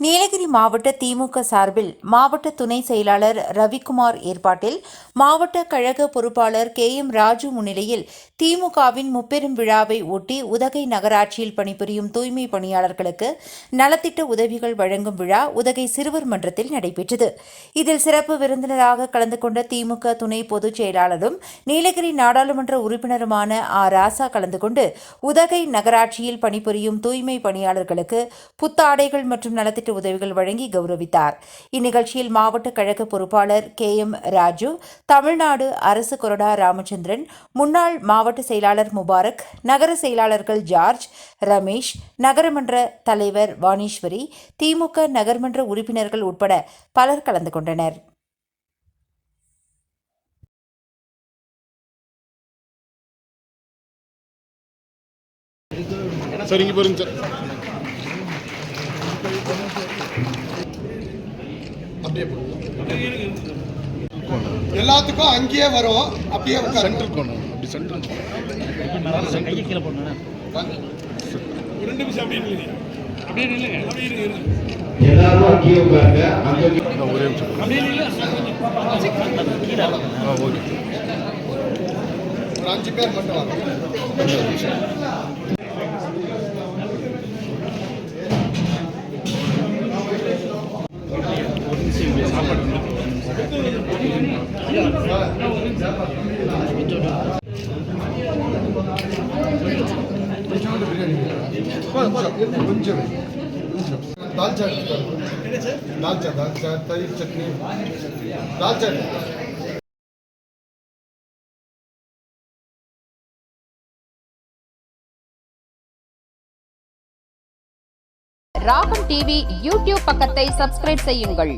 நீலகிரி மாவட்ட திமுக சார்பில் மாவட்ட துணை செயலாளர் ரவிக்குமார் ஏற்பாட்டில் மாவட்ட கழக பொறுப்பாளர் கே எம் ராஜு முன்னிலையில் திமுகவின் முப்பெரும் விழாவை ஒட்டி உதகை நகராட்சியில் பணிபுரியும் தூய்மை பணியாளர்களுக்கு நலத்திட்ட உதவிகள் வழங்கும் விழா உதகை சிறுவர் மன்றத்தில் நடைபெற்றது. இதில் சிறப்பு விருந்தினராக கலந்து கொண்ட திமுக துணை பொதுச் செயலாளரும் நீலகிரி நாடாளுமன்ற உறுப்பினருமான ஆ. ராசா கலந்து கொண்டு உதகை நகராட்சியில் பணிபுரியும் தூய்மை பணியாளர்களுக்கு புத்தாடைகள் மற்றும் நலத்திட்ட உதவிகள் வழங்கி கௌரவித்தார். இந்நிகழ்ச்சியில் மாவட்ட கழக பொறுப்பாளர் கே எம் ராஜு தமிழ்நாடு அரசு கொறடா ராமச்சந்திரன் முன்னாள் மாவட்ட செயலாளர் முபாரக் நகர செயலாளர்கள் ஜார்ஜ் ரமேஷ் நகரமன்ற தலைவர் வாணீஸ்வரி திமுக நகர்மன்ற உறுப்பினர்கள் உட்பட பலர் கலந்து கொண்டனர். சரிங்க பாருங்க சார் அப்படியே எல்லாத்துக்கும் அங்கேயே வரும் அப்படியே உட்காருங்க. சென்டர் போகணும் அப்படி சென்டர் கையை கீழே போடணும் எல்லாரும் அங்கேயே உட்காருங்க. அங்கே ஒரே நிமிஷம். ஓகே ஒரு அஞ்சு பேர் மட்டும் வாங்க. கொஞ்சம் தால்ச்சா தால்ச்சா தால்ச்சா தயிர் சட்னி தால்ச்சா ராகம் டிவி யூடியூப் பக்கத்தை சப்ஸ்கிரைப் செய்யுங்கள்.